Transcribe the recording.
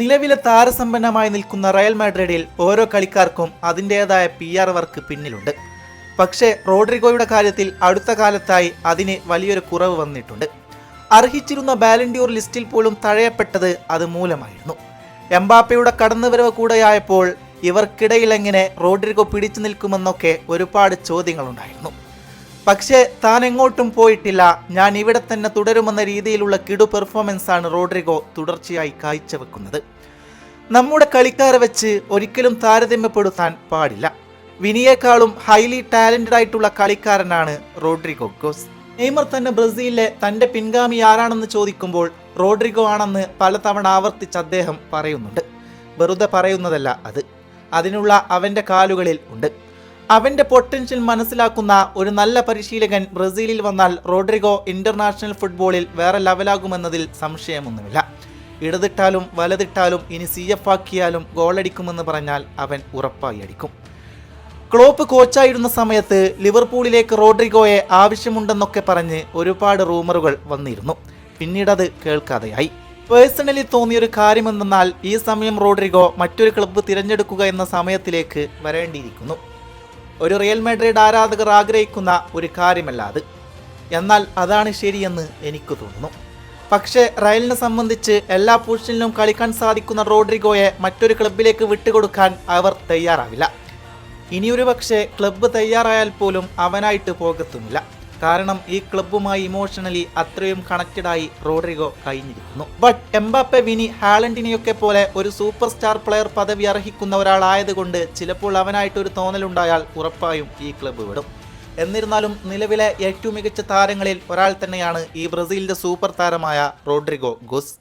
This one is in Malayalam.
നിലവിലെ താരസമ്പന്നമായി നിൽക്കുന്ന റയൽ മാഡ്രിഡിൽ ഓരോ കളിക്കാർക്കും അതിന്റെതായ പി ആർ വർക്ക് പിന്നിലുണ്ട്. പക്ഷേ റോഡ്രിഗോയുടെ കാര്യത്തിൽ അടുത്ത കാലത്തായി അതിന് വലിയൊരു കുറവ് വന്നിട്ടുണ്ട്. അർഹിച്ചിരുന്ന ബാലൻഡ്യൂർ ലിസ്റ്റിൽ പോലും തഴയപ്പെട്ടത് അത് മൂലമായിരുന്നു. എംബാപ്പയുടെ കടന്നുവരവ് കൂടെയായപ്പോൾ ഇവർക്കിടയിൽ എങ്ങനെ റോഡ്രിഗോ പിടിച്ചു നിൽക്കുമെന്നൊക്കെ ഒരുപാട് ചോദ്യങ്ങളുണ്ടായിരുന്നു. പക്ഷേ താൻ എങ്ങോട്ടും പോയിട്ടില്ല. ഞാൻ ഇവിടെ തന്നെ തുടരുമെന്ന രീതിയിലുള്ള കിടു പെർഫോമൻസ് ആണ് റോഡ്രിഗോ തുടർച്ചയായി കാഴ്ചവെക്കുന്നത്. നമ്മുടെ കളിക്കാരെ വെച്ച് ഒരിക്കലും താരതമ്യപ്പെടുത്താൻ പാടില്ല. വിനിയേക്കാളും ഹൈലി ടാലന്റഡ് ആയിട്ടുള്ള കളിക്കാരനാണ് റോഡ്രിഗോ ഗോസ്. നെയ്മർ തന്നെ ബ്രസീലിലെ തന്റെ പിൻഗാമി ആരാണെന്ന് ചോദിക്കുമ്പോൾ റോഡ്രിഗോ ആണെന്ന് പലതവണ ആവർത്തിച്ച് അദ്ദേഹം പറയുന്നുണ്ട്. വെറുതെ പറയുന്നതല്ല അത്. അതിനുള്ള അവന്റെ കാലുകളിൽ ഉണ്ട്. അവന്റെ പൊട്ടൻഷ്യൽ മനസ്സിലാക്കുന്ന ഒരു നല്ല പരിശീലകൻ ബ്രസീലിൽ വന്നാൽ റോഡ്രിഗോ ഇന്റർനാഷണൽ ഫുട്ബോളിൽ വേറെ ലെവലാകുമെന്നതിൽ സംശയമൊന്നുമില്ല. ഇടതിട്ടാലും വലതിട്ടാലും ഇനി സി എഫ് ആക്കിയാലും ഗോളടിക്കുമെന്ന് പറഞ്ഞാൽ അവൻ ഉറപ്പായി അടിക്കും. ക്ലോപ്പ് കോച്ചായിരുന്ന സമയത്ത് ലിവർപൂളിലേക്ക് റോഡ്രിഗോയെ ആവശ്യമുണ്ടെന്നൊക്കെ പറഞ്ഞ് ഒരുപാട് റൂമറുകൾ വന്നിരുന്നു. പിന്നീടത് കേൾക്കാതെയായി. പേഴ്സണലി തോന്നിയൊരു കാര്യമെന്തെന്നാൽ ഈ സമയം റോഡ്രിഗോ മറ്റൊരു ക്ലബ്ബ് തിരഞ്ഞെടുക്കുക എന്ന സമയത്തിലേക്ക് വരേണ്ടിയിരിക്കുന്നു. ഒരു റിയൽ മാഡ്രിഡ് ആരാധകർ ആഗ്രഹിക്കുന്ന ഒരു കാര്യമല്ല അത്. എന്നാൽ അതാണ് ശരിയെന്ന് എനിക്ക് തോന്നുന്നു. പക്ഷേ റയലിനെ സംബന്ധിച്ച് എല്ലാ പൊസിഷനിലും കളിക്കാൻ സാധിക്കുന്ന റോഡ്രിഗോയെ മറ്റൊരു ക്ലബിലേക്ക് വിട്ടുകൊടുക്കാൻ അവർ തയ്യാറാവില്ല. ഇനിയൊരു പക്ഷേ ക്ലബ്ബ് തയ്യാറായാൽ പോലും അവനായിട്ട് പോകത്തുമില്ല. കാരണം ഈ ക്ലബ്ബുമായി ഇമോഷണലി അത്രയും കണക്റ്റഡായി റോഡ്രിഗോ കഴിഞ്ഞിരിക്കുന്നു. ബട്ട് എംബാപ്പെ വിനി ഹാലൻഡിനെയൊക്കെ പോലെ ഒരു സൂപ്പർ സ്റ്റാർ പ്ലെയർ പദവി അർഹിക്കുന്ന ഒരാളായതുകൊണ്ട് ചിലപ്പോൾ അവനായിട്ടൊരു തോന്നലുണ്ടായാൽ ഉറപ്പായും ഈ ക്ലബ്ബ് വിടും. എന്നിരുന്നാലും നിലവിലെ ഏറ്റവും മികച്ച താരങ്ങളിൽ ഒരാൾ തന്നെയാണ് ഈ ബ്രസീലിന്റെ സൂപ്പർ താരമായ റോഡ്രിഗോ ഗോസ്.